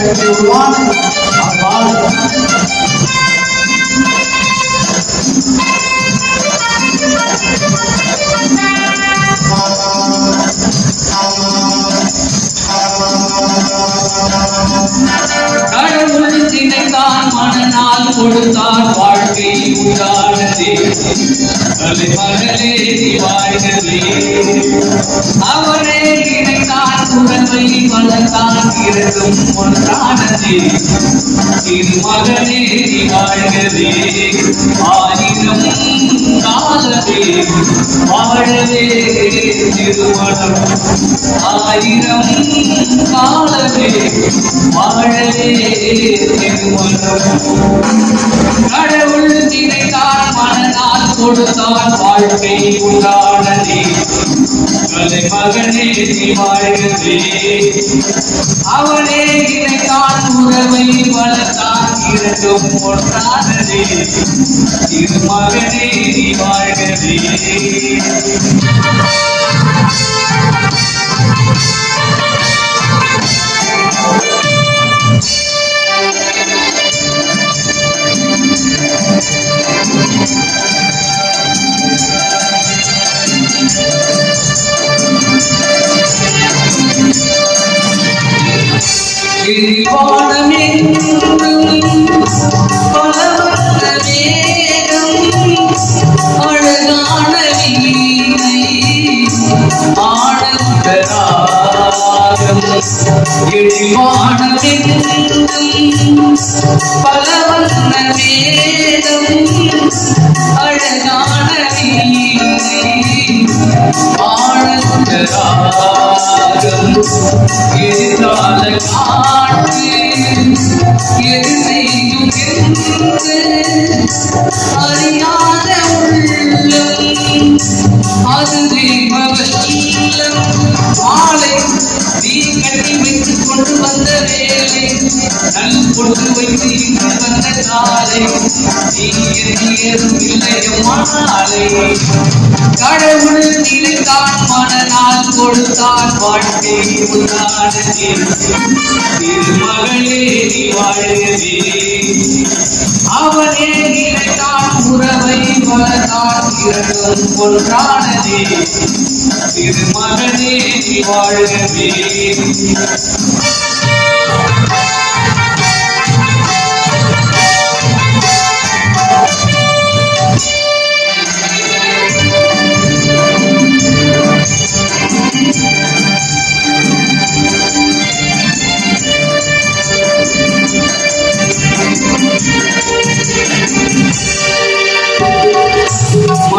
கட்டி விடுவான் அவன் வாழ்க்கை கடவுள் நினைத்தான் மனநாள் கொடுத்தான் வாழ்க்கை உண்டானதே தலைமகளே நீ வாழ்கவே அவரே நினைத்தான் உறவை வளர்த்தான் இரண்டும் ஒன்றானதே. திருமகனே நீ வாழ்கவே. ஆயிரம் காலவே வாழவே திருமணம். ஆயிரம் காலவே வாழவே திருமணம். கடவுள் நினைத்தால் மனதால் கொடுத்தான் வாழ்க்கை உண்டானதே. அவனே இதை உறவை வளர்த்தான் இரண்டும் ஒன்றானதே. திருமகனே நீ வாழ்கவே பலவர்ண மேகம் அழகான வீணை ஆனந்த ராகம். எதிரால காற்று கொண்டு வைத்து இங்கு வந்த காலை நீ எண்ணியதும் இல்லை கடவுள் நினைத்தான் மனநாள் கொடுத்தான் வாழ்க்கை திருமகளே நீ வாழ்கவே. அவனே நினைத்தான் உறவை வளர்த்தான் இரண்டும் ஒன்றானதே. திருமகனே நீ வாழ்கவே.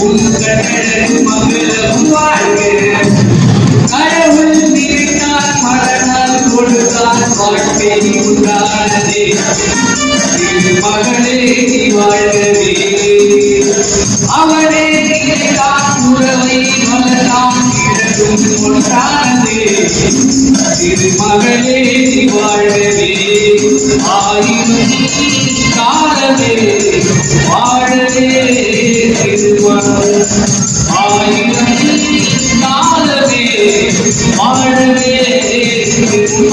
உன் காலில் வேதம் உன் வாழ்க கடவுள் நினைத்தால் மரணால் இரண்டும் ஒன்றானதே இது மகளே நீ வாழ்கவே ஆயினும் காலமே வாழவே திருமணம். ஆயிரம் காலமே வாழவே சிறப்பு